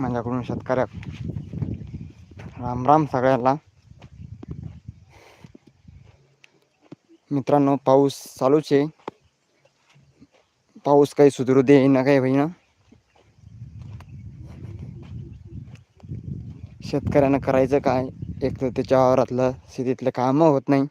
माझ्याकडून शेतकऱ्या. राम राम सगळ्यांना. मित्रांनो पाऊस चालूच आहे. पाऊस काही सुधरू दे ना काही होईना. शेतकऱ्यानं करायचं काय? एक तर त्याच्या वावरातलं शेतीतलं कामं होत नाही.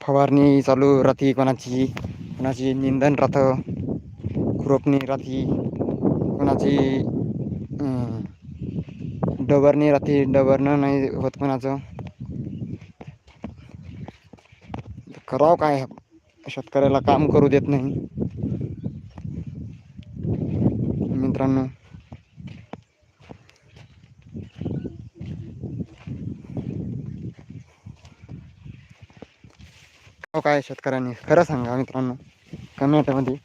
फवारणी चालू राहते कोणाची कोणाची निंदन राहतं खुरपणी राहते कोणाची डबरणी डवरणी राहते डबरणं नाही होत कोणाचं. करावं काय? शेतकऱ्याला काम करू देत नाही मित्रांनो हो काय शेतकऱ्यांनी? खरं सांगा मित्रांनो कमेंटमध्ये.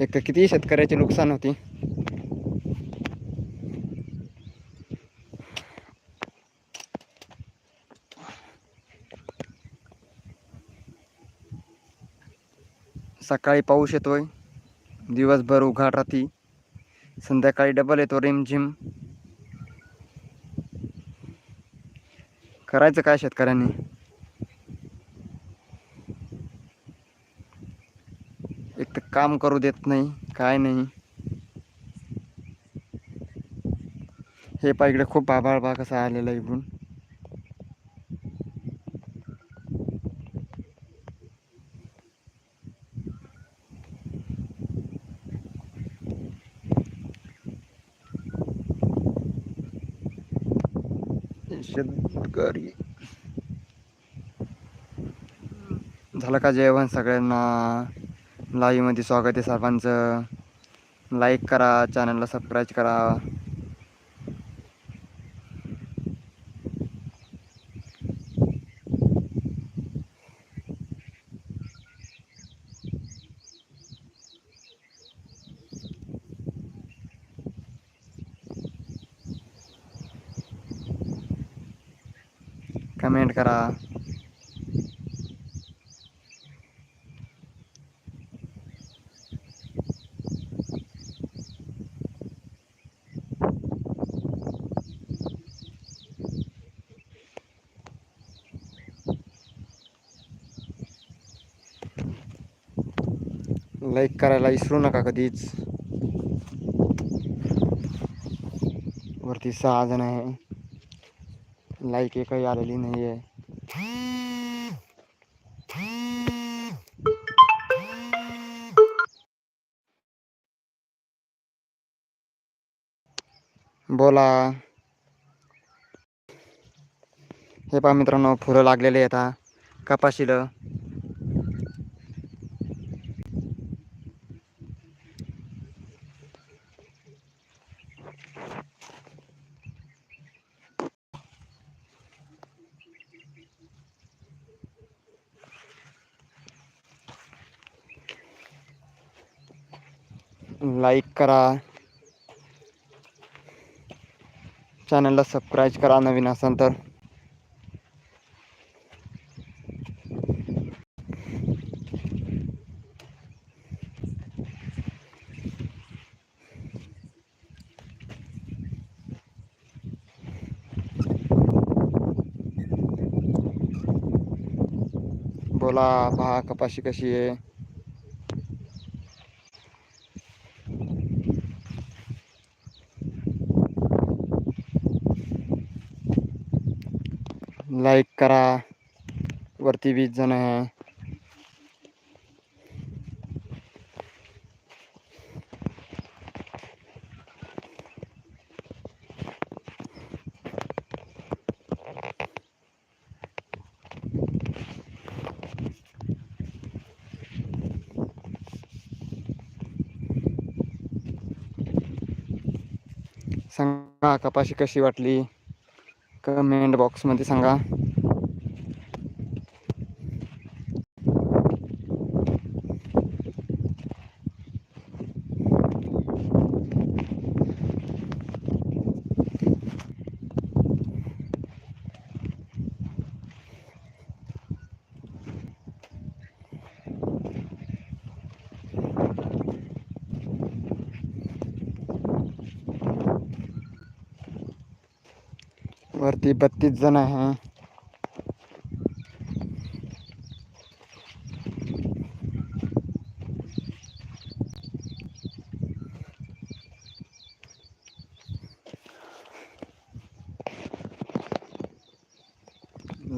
एक तर किती शेतकऱ्याचे नुकसान होते? सकाळी पाऊस येतोय. दिवसभर उघाड राहते. संध्याकाळी डबल येतो रिमझिम करायचं काय शेतकऱ्यांनी? एक तर काम करू देत नाही काय नाही. हे पा इकडे खूप आभाळ बा कसा आलेला आहे इकडून. शेतकरी झालं का जेवण सगळ्यांना? लाईव्हमध्ये स्वागत आहे सर्वांचं. लाईक करा चॅनलला सबस्क्राईब करा. कमेंट करा. लाईक करायला विसरू नका कधीच. वरती सहा जण आहे. लाईक एकही आलेली नाही आहे बोला। हे पहा मित्रांनो फुलं लागलेले आहेत आता कपाशीला. लाईक करा. चॅनलला सबस्क्राईब करा नवीन असाल तर. बोला पहा कपाशी कशी आहे? लाईक करा. वरती वीस जण आहे. सांगा कपाशी कशी वाटली? कमेंट बॉक्समध्ये सांगा. वरती बत्तीस जण आहे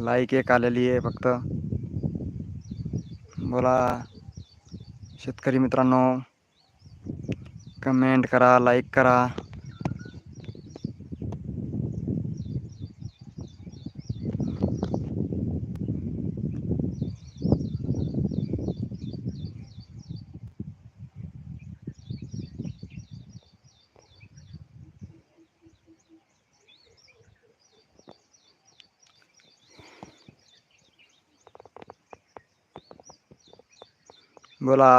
लाईक एक आलेली आहे फक्त। बोला, शेतकरी मित्रांनो, कमेंट करा लाईक करा। बोला.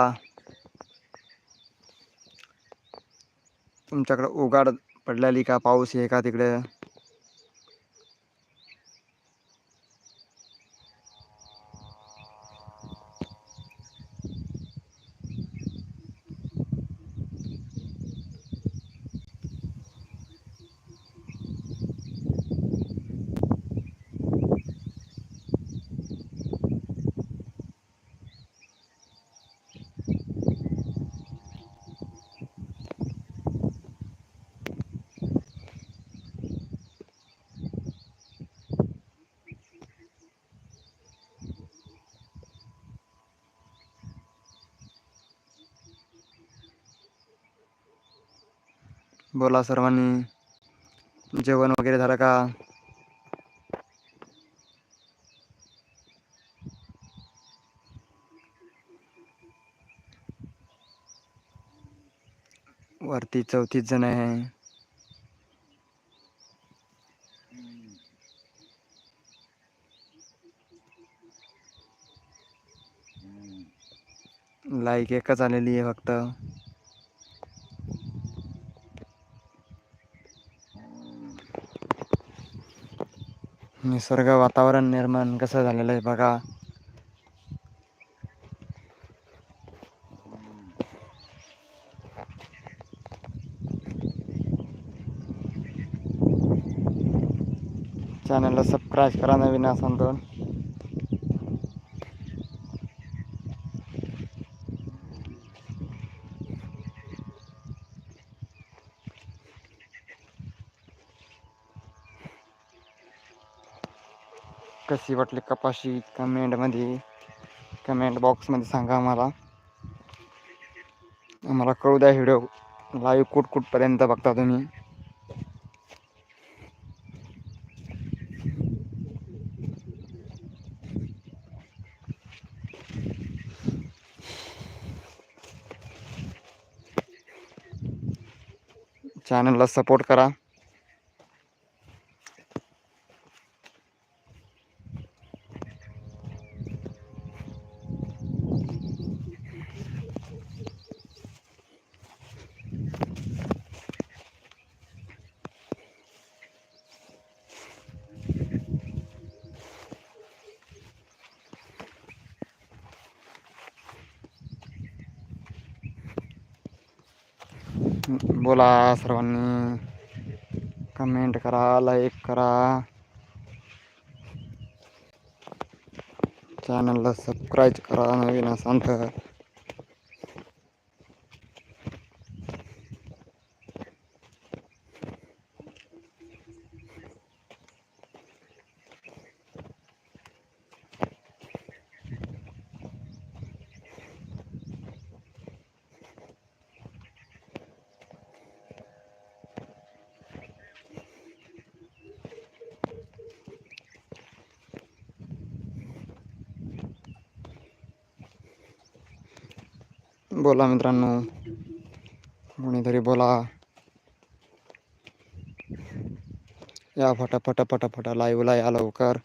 तुमच्याकडं उघाड पडलेली का? पाऊस आहे का तिकडे? बोला सर्वांनी. जेवण वगैरे झालं का? वरती चौतीस जण आहे. लाईक एकच आलेली आहे फक्त. निसर्ग वातावरण निर्माण कसं झालेलं आहे बघा. चॅनलला सबस्क्राईब करा नवीन असाल तर. कशी वाटली कपाशी कमेंटमध्ये? कमेंट बॉक्समध्ये सांगा आम्हाला. आम्हाला कळू द्या व्हिडिओ. लाईव्ह कुठ कुठपर्यंत बघता तुम्ही? चॅनलला सपोर्ट करा. बोला सर्वांनी. कमेंट करा लाईक करा. चॅनलला सबस्क्राईब करा नवीन असाल तर. बोला मित्रांनो. कोणीतरी बोला. या फटाफट फटाफट लाईव्हला या लवकर.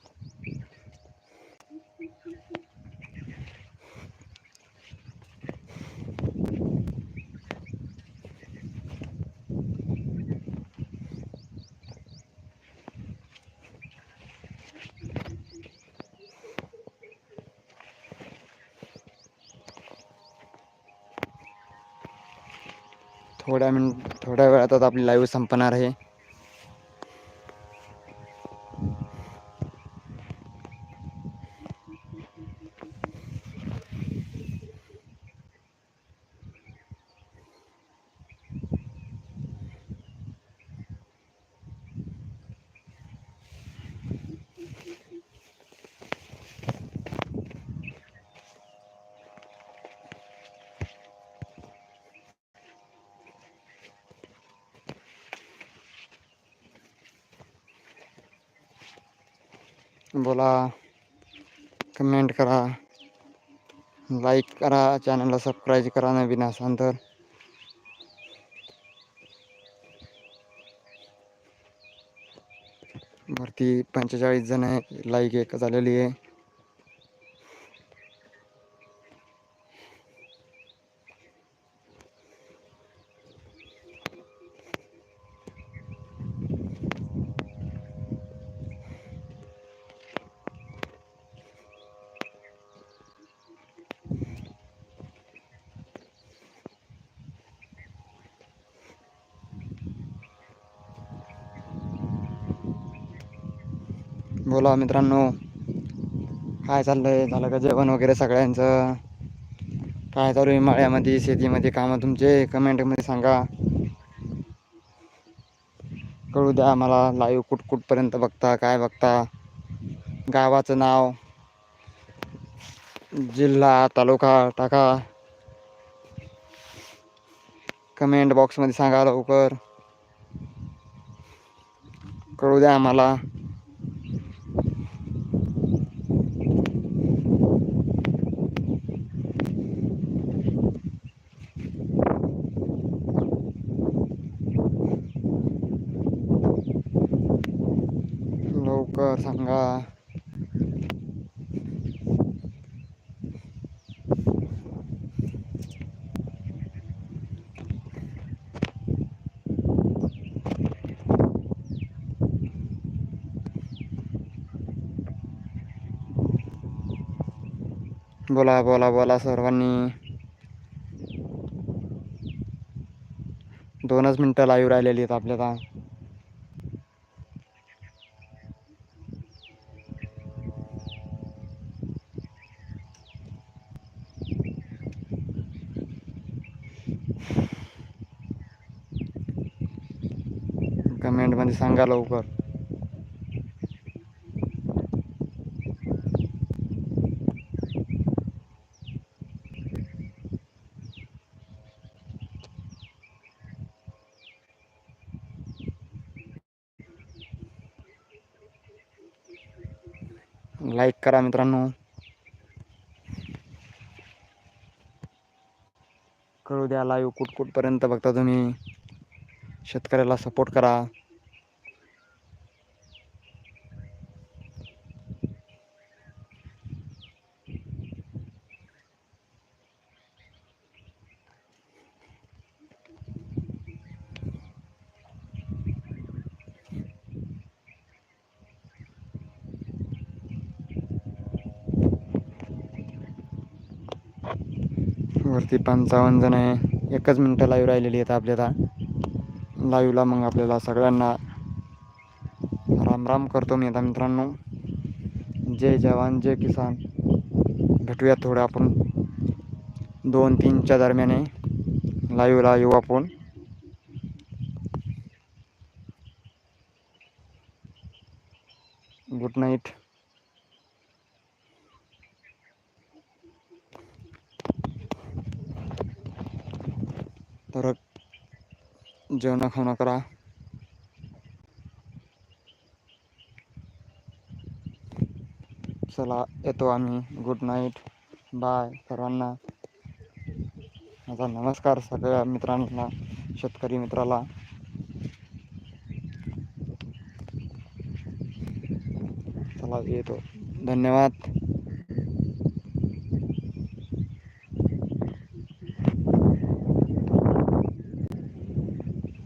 थोड्या मिनिट थोड्या वेळातच आपली लाईव्ह संपणार आहे. बोला कमेंट करा लाइक करा चैनल सबस्क्राईब करा नवीन असाल तर. वरती पंचेचाळीस जण लाईक एक झालेली आहे. बोला मित्रांनो. काय चाललंय? झालं का जेवण वगैरे सगळ्यांचं? काय चालू आहे माळ्यामध्ये शेतीमध्ये कामं तुमचे? कमेंटमध्ये सांगा. कळू द्या मला लाईव्ह कुठ कुठपर्यंत बघता काय बघता. गावाचं नाव. जिल्हा तालुका टाका. कमेंट बॉक्समध्ये सांगा लवकर. कळू द्या आम्हाला लवकर सांगा बोला बोला बोला सर्वांनी. दोनच मिनटं लाईव्ह राहिलेली आहेत आपल्याला कमेंटमध्ये सांगा लवकर. लाईक करा मित्रांनो. कळू द्या लाईव्ह कुठ कुठपर्यंत बघता तुम्ही. शेतकऱ्याला सपोर्ट करा. वरती पंचावन्न जण आहे. एकच मिनटं लाईव्ह राहिलेली आहेत आपल्याला लाईव्हला मग आपल्याला सगळ्यांना राम राम करतो मी आता मित्रांनो. जय जवान जय किसान. भेटूया थोडं आपण दोन तीनच्या दरम्यान आहे. लाईव्हला येऊ आपण. गुड नाईट तर जेवणा खावणा करा चला येतो आम्ही. गुड नाईट बाय सर्वांना. माझा नमस्कार सगळ्या मित्रांना शेतकरी मित्राला. चला येतो. धन्यवाद.